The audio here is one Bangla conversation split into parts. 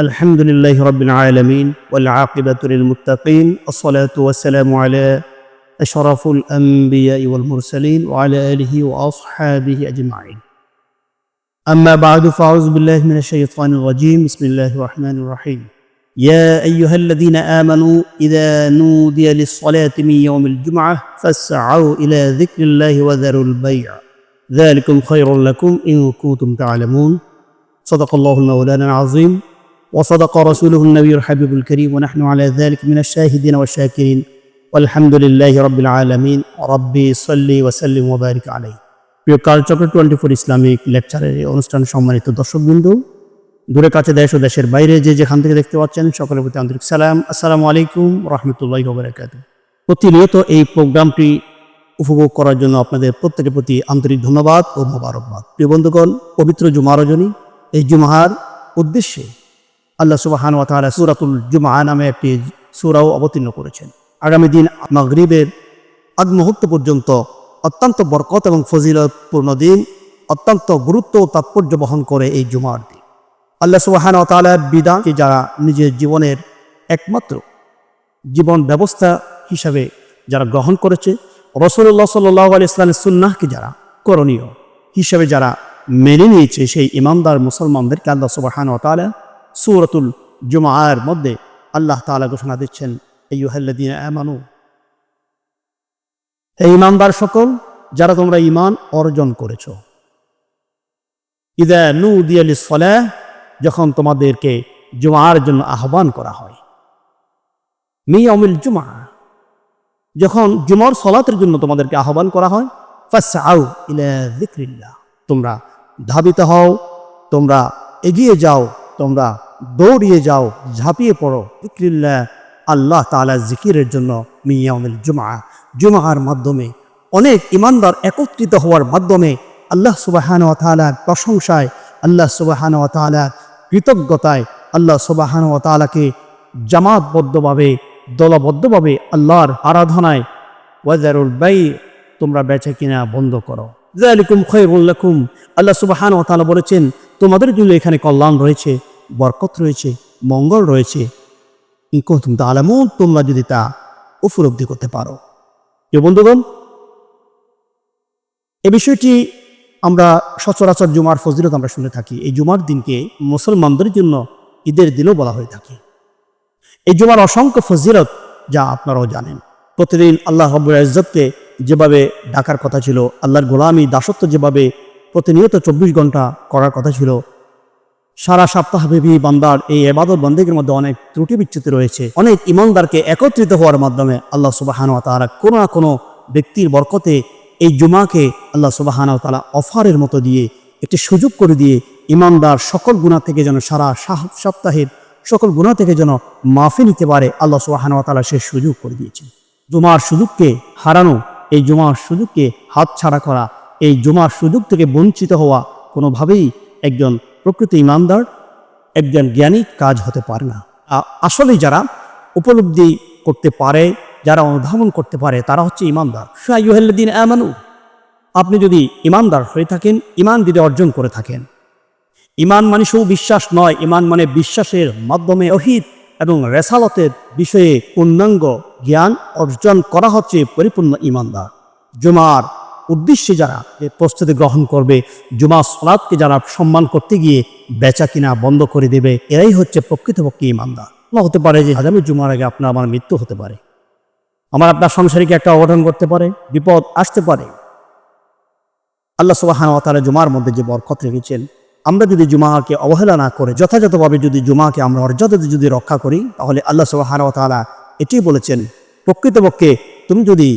الحمد لله رب العالمين والعاقبة للمتقين الصلاة والسلام على أشرف الأنبياء والمرسلين وعلى آله وأصحابه أجمعين. أما بعد فأعوذ بالله من الشيطان الرجيم. بسم الله الرحمن الرحيم. يا أيها الذين آمنوا إذا نودي للصلاة من يوم الجمعة فاسعوا إلى ذكر الله وذروا البيع. ذلكم خير لكم إن كنتم تعلمون. صدق الله المولانا العظيم. وصدق رسوله النبي الحبيب الكريم ونحن على ذلك من الشاهدين والشاكرين والحمد لله رب العالمين ربي صلي وسلم وبارك عليه প্রিয় কালচক্র টোয়েন্টি ফোর ইসলামিক লেকচারের এই অনুষ্ঠান সম্মানিত দর্শকবৃন্দ দূরে কাছে দেশ ও দেশের বাইরে যে যেখান থেকে দেখতে পাচ্ছেন সকলের প্রতি আন্তরিক সালাম আসসালামু আলাইকুম রহমতুল্লাহ ববরাকাত প্রতিনিয়ত এই প্রোগ্রামটি উপভোগ করার জন্য আপনাদের প্রত্যেকের প্রতি আন্তরিক ধন্যবাদ ও মোবারকবাদ প্রিয় বন্ধুগণ পবিত্র জুমা রজনী এই জুমাহার উদ্দেশ্যে আল্লাহ সুবাহান তাআলা সূরাতুল জুমআ নামে একটি সূরাও অবতীর্ণ করেছেন। আগামী দিন মাগরিবের আগ মুহূর্ত পর্যন্ত অত্যন্ত বরকত এবং ফজিলতপূর্ণ দিন, অত্যন্ত গুরুত্ব ও তাৎপর্য বহন করে এই জুমার দিন। আল্লাহ সুবাহান ওয়া তাআলার বিধানকে যারা নিজের জীবনের একমাত্র জীবন ব্যবস্থা হিসাবে যারা গ্রহণ করেছে রসুল্লাহ সাল্লাহ আলি ইসলামের সুন্নাহকে যারা করণীয় হিসাবে যারা মেনে নিয়েছে সেই ইমানদার মুসলমানদেরকে আল্লাহ সুবাহান তালা সুরতুল জুমার মধ্যে আল্লাহ তালা ঘোষণা দিচ্ছেন এই ইউহাল্লাদিন আমানু এই ইমানদার সকল, যারা তোমরা ইমান অর্জন করেছ, ইদা নু দিয়ালি সলাহ যখন তোমাদেরকে জুমার জন্য আহ্বান করা হয়, মি অমিল জুমা যখন জুমার সলাতের জন্য তোমাদেরকে আহ্বান করা হয় তোমরা ধাবিত হও, তোমরা এগিয়ে যাও, তোমরা দৌড়িয়ে যাও, ঝাঁপিয়ে পড়ো। যিকরিল্লাহ, আল্লাহ তাআলা জিকিরের জন্য মিয়াউমিল জুমা জুমার মাধ্যমে অনেক ইমানদার একত্রিত হওয়ার মাধ্যমে আল্লাহ সুবাহান ওয়া তাআলার প্রশংসায়, আল্লাহ সুবাহান ওয়া তাআলার কৃতজ্ঞতায় আল্লাহ সুবাহান ওয়া তাআলাকে জামাতবদ্ধভাবে, দলবদ্ধভাবে আল্লাহর আরাধনায় ওয়াজারুল বাই তোমরা বেচা কিনা বন্ধ করো। জালিকুম খৈরুল লাকুম। আল্লাহ সুবাহান ও তাআলা বলেছেন, তোমাদের জন্য এখানে কল্যাণ রয়েছে। বরকত রয়েছে, মঙ্গল রয়েছে। ইনকুম তালামুন তোমরা যদি তা উপলব্ধি করতে পারো। যে বন্ধুগণ, এ বিষয়টি আমরা সচরাচর জুমার ফজিলত আমরা শুনে থাকি। এই জুমার দিনকে মুসলমানদের জন্য ঈদের দিনও বলা হয়ে থাকে। এই জুমার অসংখ্য ফজিলত যা আপনারাও জানেন। প্রতিদিন আল্লাহ রব্বুল ইজ্জতকে যেভাবে ডাকার কথা ছিল, আল্লাহর গোলামি দাসত্ব যেভাবে প্রতিনিয়ত চব্বিশ ঘণ্টা করার কথা ছিল সারা সপ্তাহব্যাপী বান্দার এই এবাদত বন্দেগের মধ্যে অনেক ত্রুটি বিচ্যুতি রয়েছে। অনেক ইমানদারকে একত্রিত হওয়ার মাধ্যমে আল্লাহ সুবাহান তারা কোনো না কোনো ব্যক্তির বরকতে এই জুমাকে আল্লাহ সুবাহান তালা অফারের মতো দিয়ে, একটি সুযোগ করে দিয়ে ইমানদার সকল গুণা থেকে যেন সারা সপ্তাহের সকল গুণা থেকে যেন মাফি নিতে পারে, আল্লাহ সুবাহান তালা সে সুযোগ করে দিয়েছে জুমার সুযোগকে হারানো, এই জুমার সুযোগকে হাতছাড়া করা, এই জুমার সুযোগ থেকে বঞ্চিত হওয়া কোনোভাবেই একজন প্রকৃত ইমানদার, একজন জ্ঞানী কাজ হতে পারে না। আসলে যারা উপলব্ধি করতে পারে, যারা অনুধাবন করতে পারে, তারা হচ্ছে ইমানদার। শাহুদ্দিন আমানু, আপনি যদি ইমানদার হয়ে থাকেন ইমান যদি অর্জন করে থাকেন ইমান মানে শুধু বিশ্বাস নয় ইমান মানে বিশ্বাসের মাধ্যমে অহিত এবং রেসালতের বিষয়ে পূর্ণাঙ্গ জ্ঞান অর্জন করা হচ্ছে পরিপূর্ণ ইমানদার। জুমার উদ্দেশ্যে যারা প্রস্তুতি গ্রহণ করবে জুমা সলাদকে যারা সম্মান করতে গিয়ে বেচা কিনা বন্ধ করে দেবে, এরাই হচ্ছে প্রকৃতপক্ষে ইমানদার। না হতে পারে যে আগামী জুমার আগে আপনার, আমার মৃত্যু হতে পারে। আমার আপনার সংসারিক একটা অঘটন করতে পারে, বিপদ আসতে পারে। আল্লাহ সুবাহান তারা জুমার মধ্যে যে বরকত রেখেছেন, আমরা যদি জুমাকে অবহেলা না করে, যথাযথভাবে যদি জুমাকে আমরা মর্যাদাতে যদি রক্ষা করি, তাহলে আল্লাহ সুবাহান তালা এটি বলেছেন, প্রকৃতপক্ষে তুমি যদি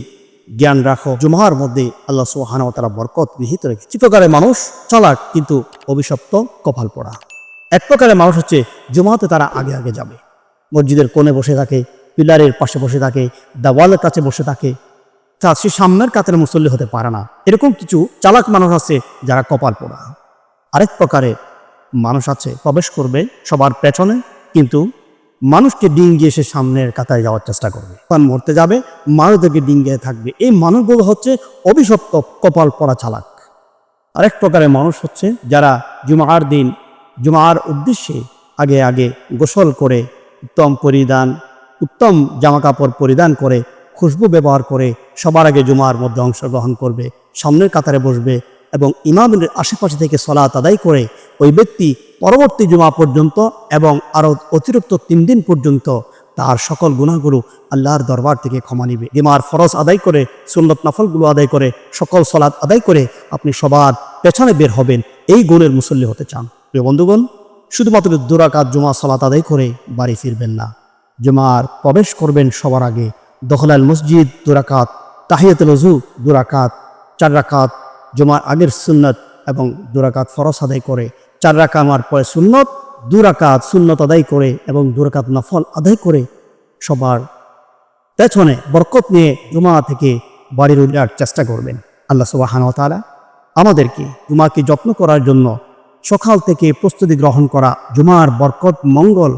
জ্ঞান রাখো। জুমার মধ্যে আল্লাহ সুবাহান তারা বরকত নিহিত রেখে যে প্রকারের মানুষ চালাক কিন্তু অভিশপ্ত কপাল পড়া। এক প্রকারের মানুষ হচ্ছে জুমাতে তারা আগে আগে যাবে। মসজিদের কোণে বসে থাকে, পিলারের পাশে বসে থাকে, দেওয়ালের কাছে বসে থাকে। তা সে সামনের কাতারে মুসল্লি হতে পারে না। এরকম কিছু চালাক মানুষ আছে যারা কপাল পোড়া। আরেক প্রকারের মানুষ আছে, প্রবেশ করবে সবার পেছনে, কিন্তু মানুষকে ডিঙ্গিয়ে সে সামনের কাতারে যাওয়ার চেষ্টা করবে। তখন মরতে যাবে মানুষদেরকে ডিঙ্গিয়ে থাকবে। এই মানুষগুলো হচ্ছে অভিশপ্ত কপাল পড়া চালাক। আরেক প্রকারের মানুষ হচ্ছে যারা জুমার দিন, জুমার উদ্দেশ্যে আগে আগে গোসল করে, উত্তম পরিধান, উত্তম জামাকাপড় পরিধান করে, খুশবু ব্যবহার করে সবার আগে জুমার মধ্যে অংশগ্রহণ করবে, সামনের কাতারে বসবে এবং ইমামের আশেপাশে থেকে সলাত আদায় করে ওই ব্যক্তি পরবর্তী জুমা পর্যন্ত এবং আরও অতিরিক্ত তিন দিন পর্যন্ত তার সকল গুণাগুলো আল্লাহর দরবার থেকে ক্ষমা নিবে। জুমার ফরজ আদায় করে, সুন্নত নফলগুলো আদায় করে, সকল সলাৎ আদায় করে আপনি সবার পেছনে বের হবেন, এই গুণের মুসল্লি হতে চান। প্রিয় বন্ধুগণ, শুধুমাত্র দুরাকাত জুমা সলাত আদায় করে বাড়ি ফিরবেন না। জুমার প্রবেশ করবেন সবার আগে। দখলাল মসজিদ, দুরাকাত, তাহিয়াতুল অজু দুরাকাত, চার রাকাত, জুমার আগের সুন্নত এবং দুরাকাত ফরস আদায় করে চার রাকা আমার পরে সুন্নত দুরাকাত সুন্নত আদায় করে এবং দুরাকাত নফল আদায় করে সবার পেছনে বরকত নিয়ে জুমা থেকে বাড়ির উঠার চেষ্টা করবেন। আল্লাহ সুবাহান তালা আমাদেরকে জুমাকে যত্ন করার জন্য সকাল থেকে প্রস্তুতি গ্রহণ করা, জুমার বরকত, মঙ্গল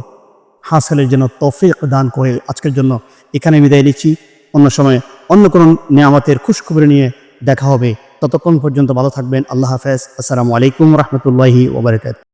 হাসিলের জন্য তৌফিক দান করে আজকের জন্য এখানে বিদায় নিচ্ছি। অন্য সময় অন্য কোনো নিয়ামতের খুশখবরি নিয়ে দেখা হবে। ততক্ষণ পর্যন্ত ভালো থাকবেন। আল্লাহ হাফেজ। আসসালামু আলাইকুম রহমতুল্লাহি ওবরাকাত